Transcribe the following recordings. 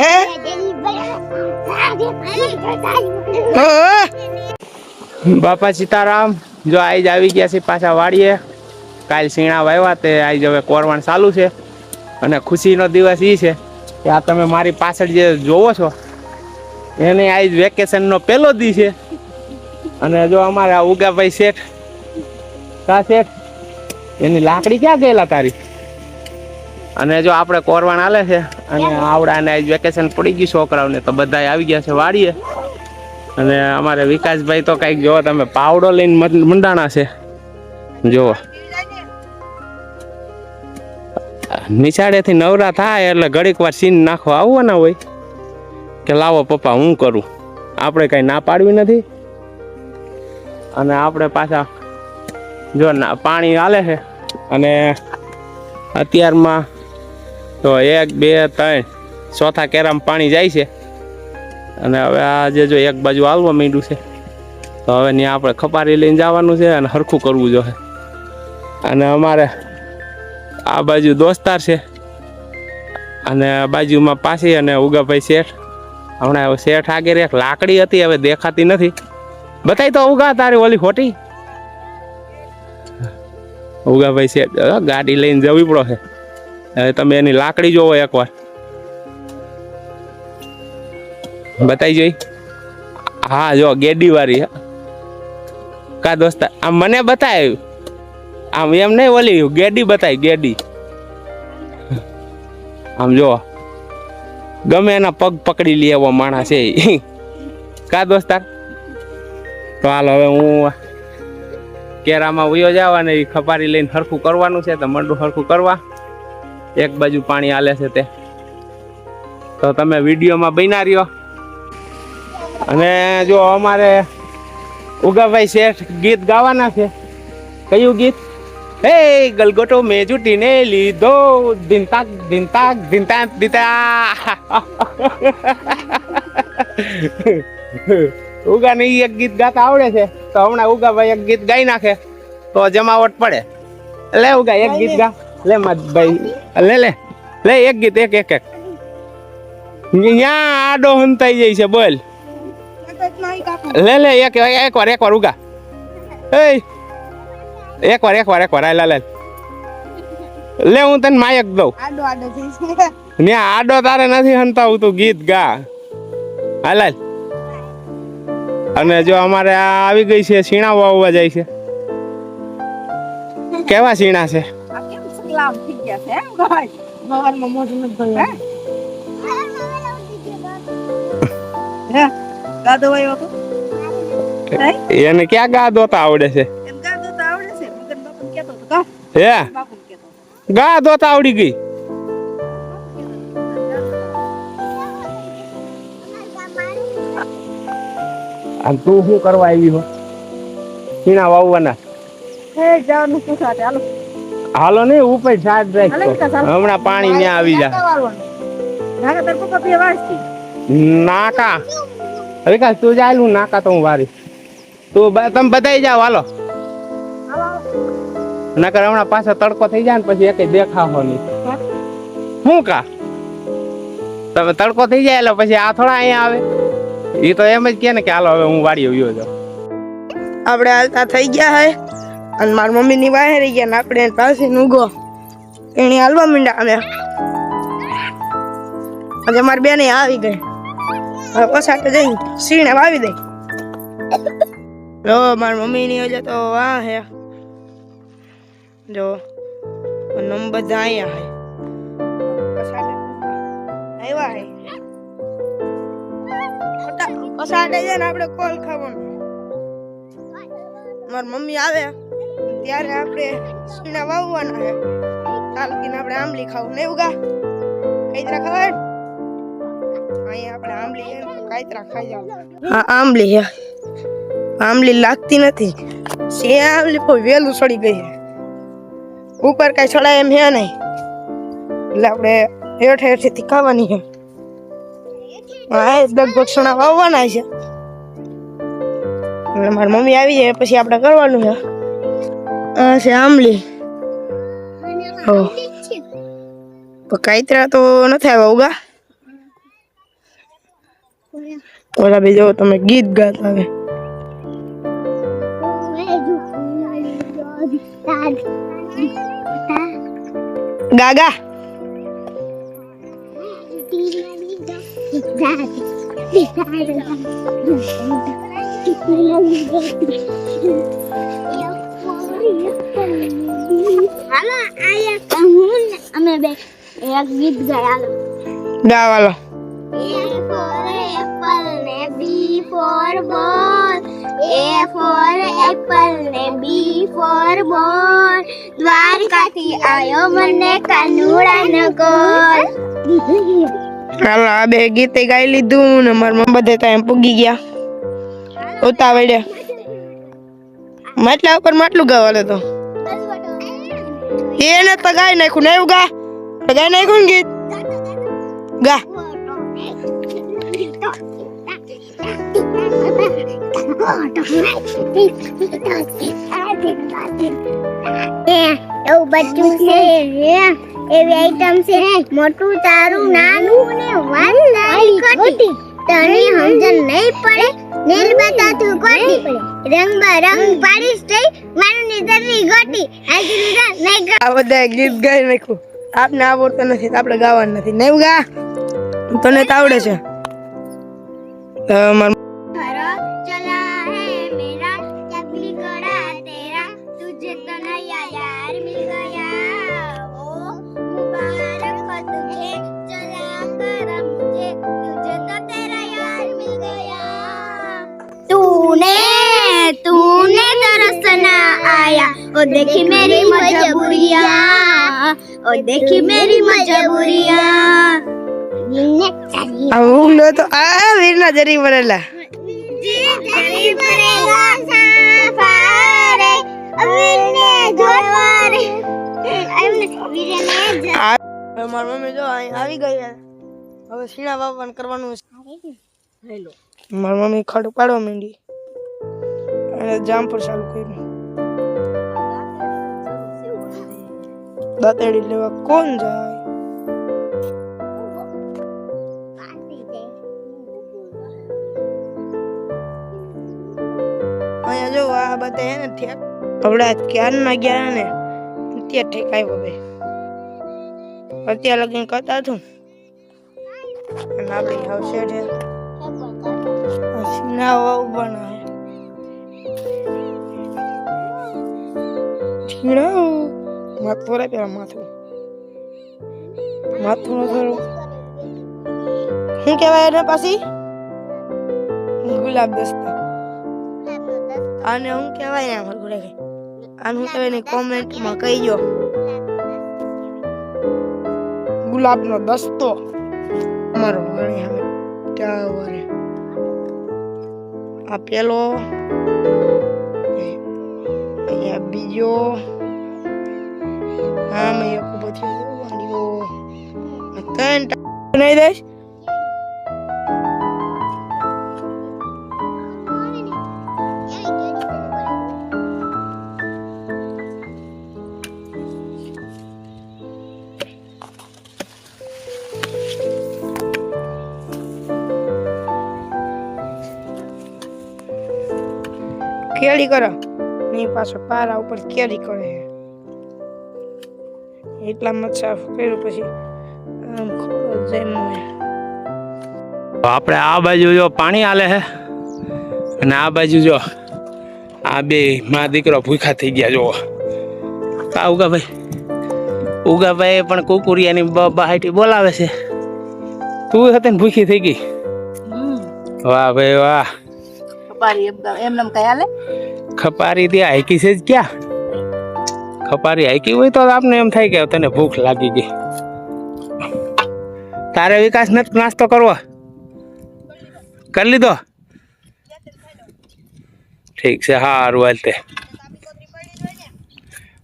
હે? બાપા સીતારામ, જો આજ આવી ગયા છે પાછા વાડીએ. કાલ સીણા વાવ્યા તે આજ હવે કોરવાણ ચાલુ છે. અને ખુશીનો દિવસ એ છે કે આ તમે મારી પાછળ જે જોવો છો, એને આજ વેકેશનનો પહેલો દી છે. અને જો અમારા ઉગાભાઈ શેઠ, કા શેઠ, એની લાકડી ક્યાં ગયેલા તારી? અને જો આપણે કોરવાણ હાલે છે, અને આવડાને આજ વેકેશન પડી ગયું છોકરાઓને, તો બધા આવી ગયા છે વાડીએ. અને અમારે વિકાસભાઈ તો કંઈક જોવો, તમે પાવડો લઈને મંડાણા છે. જોવો. નિશાળેથી નવરા થાય એટલે ઘડીક વાર સીન નાખવા આવવાના હોય. કે લાવો પપ્પા, હું કરું? આપણે કંઈ ના પાડવી નથી. અને આપણે પાછા જો પાણી હાલે છે. અને અત્યારમાં તો એક, બે, ત્રણ ચોથા કેરામાં પાણી જાય છે. અને હવે આજે જો એક બાજુ હાલવા માંડ્યું છે, તો હવે ત્યાં આપણે ખપારી લઈને જવાનું છે અને હરખું કરવું જોઈએ. અને અમારે આ બાજુ દોસ્તાર છે, અને બાજુમાં પાછી અને ઉગાભાઈ શેઠ. હમણાં શેઠ આગળ એક લાકડી હતી, હવે દેખાતી નથી. બતાવી તો ઉગા તારી ઓલી ખોટી. ઉગાભાઈ શેઠ ગાડી લઈને જવી પડો છે. તમે એની લાકડી જોવો એકવાર. બતાવી જોઈ. હા, જો, ગેડી વાળી કા દોસ્તા, આમ મને બતાવ્યું આમ એમ નહીં ઓલી ગેડી બતાવી ગેડી. આમ જો, ગમે એના પગ પકડી લે એવો માણસ એ કા દોસ્તાર તો હાલ, હવે હું કેરામાં ઉયો જવા એ ખપારી લઈને હરખું કરવાનું છે, તો મંડું હરખું કરવા. એક બાજુ પાણી આલે છે તે. તો તમે વિડીયોમાં બન્યા રહ્યો. અને જો અમારે ઉગાભાઈ શેઠ ગીત ગાવાના છે. કયું ગીત? હે ગલગોટો મેં જૂટીને લીધો. દિન તાક દિન તાક દિન તાક દીતા ઉગાને એ એક ગીત ગાતા આવડે છે. તો હમણાં ઉગાભાઈ એક ગીત ગાઈ નાખે. તો જમાવટ પડે. લે ઉગા એક ગીત ગા. લે ભાઈ. લે લે. લે એક ગીત એક એક એક. ન્યા આડો હંતાઈ જાય છે બોલ. લે લે એક એક વાર એક વાર ઉગા. એ એક વાર એક વાર એક વાર આ લે લે. હું તને માયક દઉં. આડો આડો ને આડો તારે નથી હંતાવું તું ગીત ગા. હા લાલ અને જો અમારે આ આવી ગઈ છે સીણા વાવવા જાય છે. કેવા સીણા છે? આ કેમ સકલામ થઈ ગયા છે એમ ભાઈ. ભગવાનમાં મોઢું નથી હે? ગાદો વાયો તો એને ક્યાં ગા દોતા આવડે છે? એમ ગાદો તો આવડે છે મગન બાપુ કેતો તો કા હે? બાપુ કેતો ગા દોતા આવડી ગઈ. અને તું શું કરવા આવી હો? સીણા વાવવાના. હે જવાનું શું સાથે? હાલો. હાલો નહીં ઉપર હાલો રાખો. હમણાં પાણી ને આવી જાય નાકા વિકાસ તું જાયલું નાકા તો હું વારી. તું તમે બધાઈ જાઓ હાલો. હાલો નકર હમણાં પાછો તડકો થઈ જાય ને પછી એક દેખાવો નહીં. શું કા? તમે તડકો થઈ જાય એટલે પછી આ થોડા અહીંયા આવે. એ તો એમ જ કે ને કે હાલો હવે હું વાડી આવ્યો જાઉં. આપણે હાલતા થઈ ગયા હે. અને મારી મમ્મી ની વાહે રહી ગયા ને આપણે પાસે ઊંઘો એને હાલવા માંડ્યા અમે. આજે મારી બેને આવી ગઈ. હવે પછાટ જઈ સીણે વાવી દઈ જો, મારી મમ્મી ની હજે તો વાહ હે. જો, નંબર બધા અહીંયા આવ્યા હે. પછાટે છે ને આપણે કોલ ખાવાનું. મારી મમ્મી આવે. ત્યારે આપણે સુના વાવવાના છે. તાલકીને આપણે આંબલી ખાવું નહીં ઉગા કાયતરા ખબર અહીંયા આપણે આંબલી છે. કાયતરા ખાઈ જાવ હા, આંબલી છે. આંબલી લાગતી નથી. સે આંબલી? પણ વેલું સડી ગઈ છે. ઉપર કાંઈ ચડાય એમ હે નહીં. એટલે આપણે હેઠ હેઠેથી ખાવાની છે. હા લગભગ સણા વાવવાના છે. મારી મમ્મી આવી જાય, પછી આપણે કરવાનું છે. આ છે આંબલી. કાંઈતરા તો નથી આવ્યા ઉગા. ઓલા બી જો તમે ગીત ગાતા હવે ગાગા. હાલો આયા હું ને અમે બે એક ગીત ગયા હાલો ગાવાલો A for apple ને B for ball A for apple ને B for ball દ્વારકાથી આયો મને કાનુડા નગર હાલો આ બે ગીતે ગાઈ લીધું ને મારા મમ્મી બધે ત્યાં પૂગી ગયા ઉતાવળે માટલા ઉપર માટલું ગાવાલે તો એને તો ગાઈ નાખ્યું ને એવું ગા? તો ગાઈ નાખ્યું ને ગીત? ગા. એવું બધું છે એવી આઈટમ છે મોટું તારું નાનું ને વાલી તને સમજણ નહીં પડે? નેલ બતાતું ખોટી રંગ રંગ પાડીશ તઈ મારું નીતરની ગોટી. આજી નહીં આ બધા ગીત ગાઈ નાખ્યું. આપને આવડતો નથી આપણે ગાવાનું નથી. ને એવું ગા? તને તો આવડે છે. માર तूने तूने तरसना आया ओ देखी मेरी मजबूरियां ओ देखी मेरी मजबूरियां આ ઉગલો તો આ વીરના જરી ભરેલા જરી ભરેલા સાફારે અવીરને જોવારે એમને વીરને આ હવે મારી મમ્મી જો અહીં આવી ગઈ છે. હવે સીણા વાવવાનું કરવાનું છે મારી મમ્મી ખડ પાડવા માંડી અને જામફળ ચાલુ કર્યું. દાંતેડી લેવા કોણ જાય? અહીંયા જો આ બધા હે ને ઠેક હવડા ક્યારના ગયા ને, ત્યાં ઠેકાયો ભાઈ અત્યારે લગીન કરતા છું અને આપણી આવશે છે સીના ઊભા છીણા માથું રે પેલા માથું માથું નો થોડું શું કહેવાય એને પાછી ગુલાબ દસ્તા આને શું કહેવાય ને અમારું ઘરે આને શું કહેવાય ને કોમેન્ટમાં કહીજો ગુલાબનો દસ્તો અમારો ગણી હવે ટાવરે આ પેલો અહીંયા બીજો આમાં એક ઊભો થયો વાંડ્યો આ ત્રણ કરો નહીં પાછો પારા ઉપર કેળી કરે છે એટલા સાફ કર્યું પછી આમ જેમ આપણે આ બાજુ જો પાણી આલે છે અને આ બાજુ જો આ બે મા દીકરો ભૂખા થઈ ગયા જો કા ઉગાભાઈ. ઉગાભાઈ પણ કુકુરિયાની બહાટી બોલાવે છે. તું હતી ને ભૂખી થઈ ગઈ? વાહ ભાઈ વાહ. એમને કઈ હાલે? ખપારી ત્યાં હાઈકી છે જ ક્યાં? ખપારી હાઈકી હોય તો આપને એમ થાય કે તને ભૂખ લાગી ગઈ. તારે વિકાસ નથી નાસ્તો કરવો? કરી લીધો? ઠીક છે સારું હાલ તે.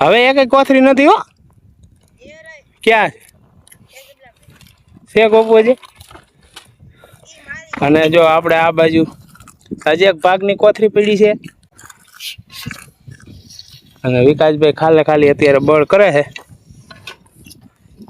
હવે એ કઈ કોથરી નથી હો? ક્યાં છે? ગોપુજી અને જો આપણે આ બાજુ હજી એક ભાગની કોથરી પડી છે. અને વિકાસભાઈ ખાલે ખાલી અત્યારે બળ કરે છે.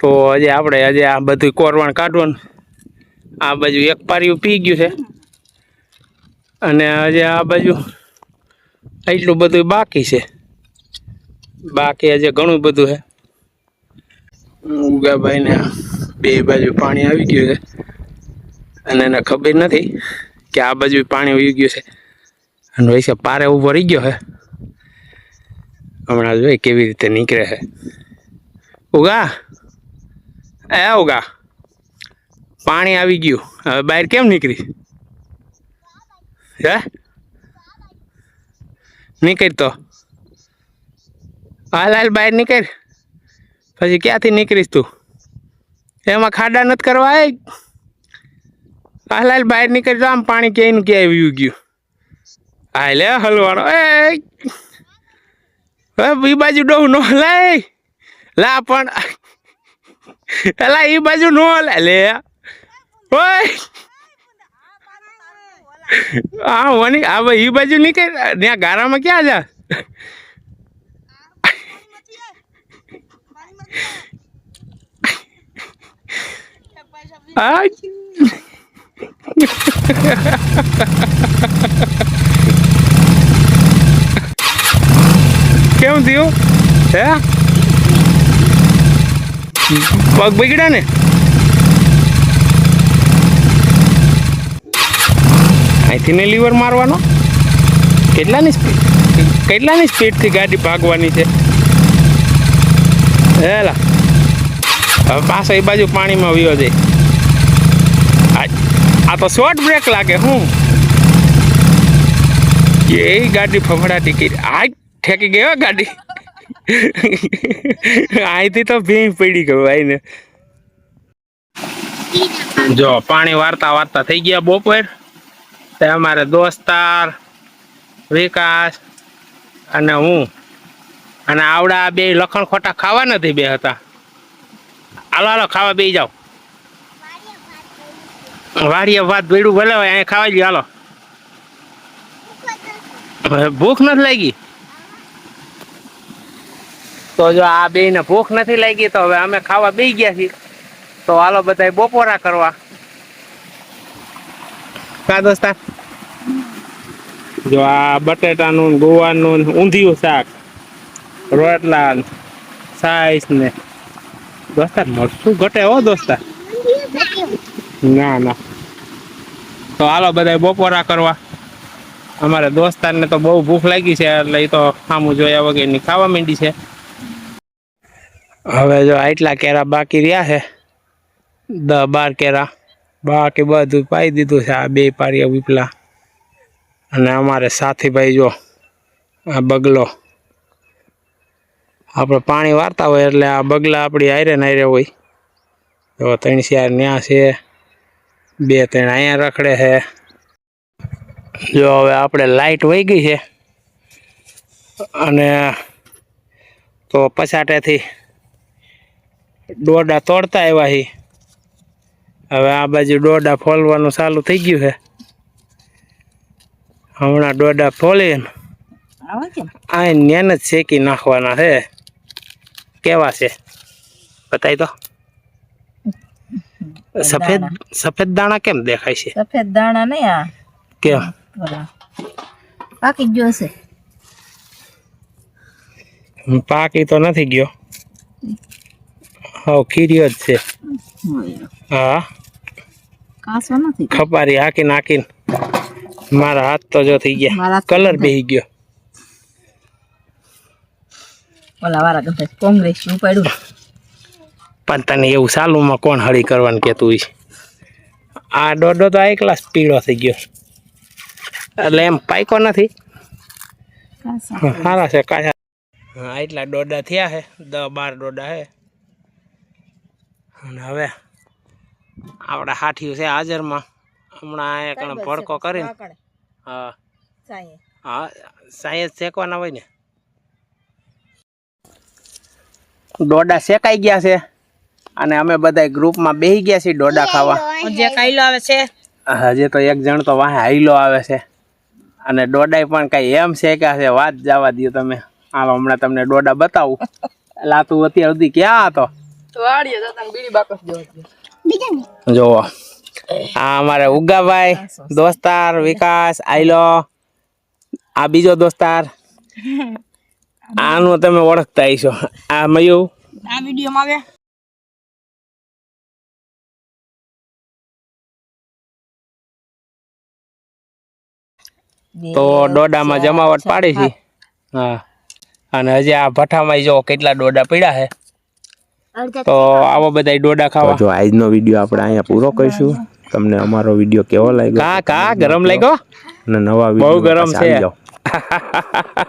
તો હજી આપણે હજી આ બધું કોરવાણ કાઢવાનું. આ બાજુ એક પારિયું પી ગયું છે. અને હજી આ બાજુ એટલું બધું બાકી છે. બાકી હજી ઘણું બધું છે. ઉગાભાઈને બે બાજુ પાણી આવી ગયું છે. અને એને ખબર નથી કે આ બાજુ પાણી આવી ગયું છે. અને વૈસે પારે ઊભો રહી ગયો છે. હમણાં જોઈએ કેવી રીતે નીકળે છે. ઉગા. એ ઉગા. પાણી આવી ગયું. હવે બહાર કેમ નીકળી? હે? નીકળ તો. હાલ હાલ બહાર નીકળ. પછી ક્યાંથી નીકળીશ તું? એમાં ખાડા નથી કરવા હાલ હાલ બહાર નીકળ. તો આમ પાણી ક્યાંયનું ક્યાંય આવી ગયું. હાલ લે હલવાડો. એ એ બાજુ ડોહ નો લાય લા પણ. અલા એ બાજુ નો લે લે. ઓય. હા વની, આ ભાઈ એ બાજુ નીકળ. ત્યાં ગારામાં ક્યાં જા? આ. કેમ થયું? હે? પગ બગડ્યા ને? અહીંથી ને લીવર મારવાનો? કેટલાની સ્પીડ? કેટલાની સ્પીડથી ગાડી ભાગવાની છે? હેલા. હવે પાછો એ બાજુ પાણીમાં વયો જાય. આ તો શોર્ટ બ્રેક લાગે, હું. એ ગાડી ફફડાટી કરી. આ ઠેકી ગયો ગાડી? અહીંથી તો ભીમ પડી ગયું આઈને જો, પાણી વારતા વારતા થઈ ગયા બપોર. તે અમારે દોસ્તાર, વિકાસ અને હું. અને આવડા બે લખણ ખોટા ખાવા નથી બે હતા. હાલો હાલો, ખાવા બે જાઓ. વાડીએ ભાત ભેડું ભલે હોય અહીંયા ખાવા જ હાલો. ભૂખ નથી લાગી? તો જો આ બે ને ભૂખ નથી લાગી, તો હવે અમે ખાવા બે ગયા છીએ. તો હાલો બધા બપોરા કરવા. કા દોસ્તા? જો આ બટેટાનું ને ગોવાનું ને ઊંધિયું શાક રોટલા ને સાઈસ ને. દોસ્તા, મરચું ઘટે હો દોસ્તા. ના ના. તો હાલો બધા બપોરા કરવા. અમારે દોસ્તારને તો બહુ ભૂખ લાગી છે, એટલે એ તો સામું જોયા વગરની ખાવા માંડી છે. હવે જો આટલા કેરા બાકી રહ્યા છે દસ બાર કેરા, બાકી બધું પાઈ દીધું છે આ બે પારીઓ પીપલા અને અમારે સાથીભાઈ જો આ બગલો, આપણે પાણી વારતા હોય એટલે આ બગલા આપણી આયરે નાયરે હોય. જો ત્રણ ચાર ન્યા છે, બે ત્રણ અહીંયા રખડે છે. જો હવે આપણે લાઈટ વહી ગઈ છે. અને તો પછાટેથી દોડા તોડતા આવ્યા છે હવે આ બાજુ દોડા ફોલવાનું ચાલુ થઈ ગયું છે. હમણાં ફોલીને આવે કેમ? આ ન્યાન જ શેકી નાખવાના છે. કેવા છે? બતાવી તો. સફેદ સફેદ દાણા કેમ દેખાય છે? સફેદ દાણા નહીં આ. કેમ? પાકી ગયો છે પાકી તો નથી ગયો. હાવ ખીર્યો જ છે. હા. કાસો નથી ખપારી હાકીને હાકીને મારા હાથ તો જો થઈ ગયા. કલર બેહી ગયો. ઓલા વારા ગંધે કોંગ્રેસનું પડ્યું. પણ તને એવું સાલુમાં કોણ હળી કરવાનું કહેતું હોય છે? આ દોડો તો આ એકલા પીળો થઈ ગયો. એટલે એમ પાયકો નથી. સારા છે કાચા હા એટલા દોડા થયા છે દસ બાર દોડા છે. અને હવે આપણા હાઠીઓ છે હાજરમાં. હમણાં અહીંયા કણે ભડકો કરીને હા. હા સાયન્સ શેકવાના હોય ને. દોડા શેકાઈ ગયા છે અને અમે બધા ગ્રુપમાં બેસી ગયા છીએ દોડા ખાવા. જે કાયલો આવે છે? હજી તો એક જણ તો વાહે હાઈલો આવે છે. અને દોડાય પણ કઈ એમ શેક્યા છે વાત જવા દો તમે. હાલો હમણાં તમને દોડા બતાવું. લાતું અત્યાર સુધી ક્યાં હતો? જોવો આ અમારે ઉગાભાઈ દોસ્તાર વિકાસ આઈલો આ બીજો દોસ્તાર. આનું તમે ઓળખતા હશો. આ મયુ. આ વિડીયોમાં આવે તો ડોડામાં જમાવટ પાડી છે. હા. અને હજી આ ભઠ્ઠામાં જો કેટલા ડોડા પડ્યા છે. તો આવો બધા ડોડા ખાવા. જો આજનો વીડિયો આપણે અહીંયા પૂરો કરીશું. તમને અમારો વીડિયો કેવો લાગ્યો કા કા ગરમ લાગ્યો? અને નવા બહુ ગરમ છે. જાઓ.